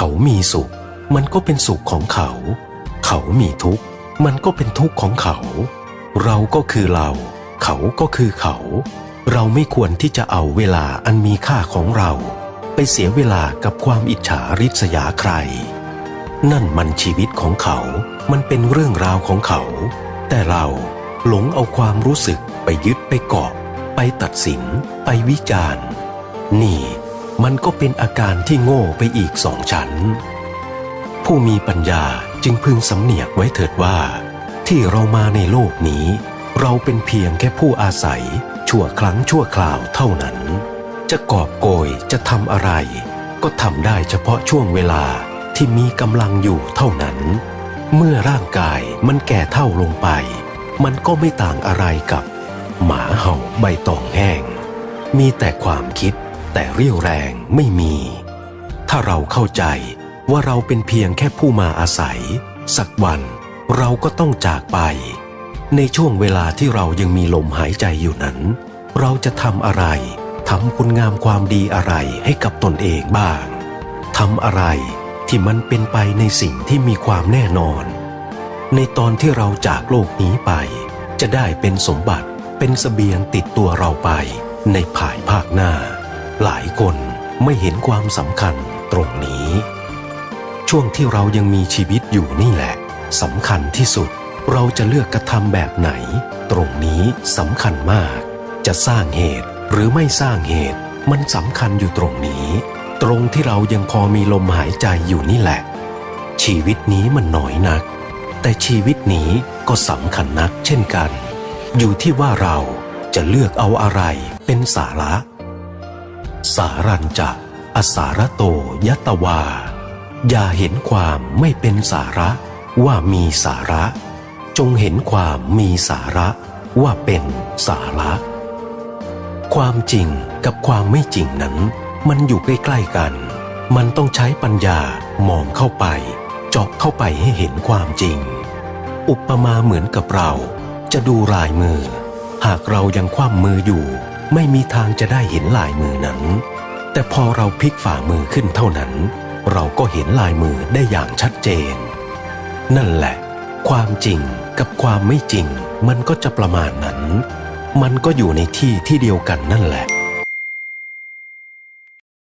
เขามีสุข มันก็เป็นสุขของเขา เขามีทุกข์ มันก็เป็นทุกข์ของเขา เราก็คือเรา เขาก็คือเขา เราไม่ควรที่จะเอาเวลาอันมีค่าของเรา ไปเสียเวลากับความอิจฉาริษยาใคร นั่นมันชีวิตของเขา มันเป็นเรื่องราวของเขา แต่เราหลงเอาความรู้สึกไปยึดไปเกาะ ไปตัดสิน ไปวิจารณ์ นี่ มันก็เป็นอาการที่โง่ไปอีกสองชั้น ผู้มีปัญญาจึงพึงสำเนียกไว้เถิดว่า ที่เรามาในโลกนี้ เราเป็นเพียงแค่ผู้อาศัย ชั่วครั้งชั่วคราวเท่านั้น จะกอบโกยจะทำอะไร ก็ทำได้เฉพาะช่วงเวลาที่มีกำลังอยู่เท่านั้น เมื่อร่างกายมันแก่เท่าลงไป มันก็ไม่ต่างอะไรกับ หมาเห่าใบตองแห้ง มีแต่ความคิด แต่เรี่ยวแรงไม่มี ถ้าเราเข้าใจว่าเราเป็นเพียงแค่ผู้มาอาศัย สักวันเราก็ต้องจากไป ในช่วงเวลาที่เรายังมีลมหายใจอยู่นั้น เราจะทำอะไรทำคุณงามความดีอะไรให้กับตนเองบ้างทำอะไรที่มันเป็นไปในสิ่งที่มีความแน่นอน ในตอนที่เราจากโลกนี้ไป จะได้เป็นสมบัติเป็นสเสบียงติดตัวเราไปในภายภาคหน้า หลายคนไม่เห็นความสำคัญตรงนี้ ช่วงที่เรายังมีชีวิตอยู่นี่แหละสำคัญที่สุด เราจะเลือกกระทำแบบไหน ตรงนี้สำคัญมาก จะสร้างเหตุหรือไม่สร้างเหตุมันสำคัญอยู่ตรงนี้ ตรงที่เรายังพอมีลมหายใจอยู่นี่แหละ ชีวิตนี้มันน้อยนัก แต่ชีวิตนี้ก็สำคัญนักเช่นกัน อยู่ที่ว่าเราจะเลือกเอาอะไรเป็นสาระ สารัญจะอสารโตยัตวา อย่าเห็นความไม่เป็นสาระว่ามีสาระ จงเห็นความมีสาระว่าเป็นสาระ ความจริงกับความไม่จริงนั้น มันอยู่ใกล้ๆกัน มันต้องใช้ปัญญามองเข้าไป เจาะเข้าไปให้เห็นความจริง อุปมาเหมือนกับเรา จะดูลายมือ หากเรายังคว่ำมืออยู่ ไม่มีทางจะได้เห็นลายมือนั้น แต่พอเราพลิกฝ่ามือขึ้นเท่านั้น เราก็เห็นลายมือได้อย่างชัดเจน นั่นแหละ ความจริงกับความไม่จริง มันก็จะประมาณนั้น มันก็อยู่ในที่ที่เดียวกันนั่นแหละ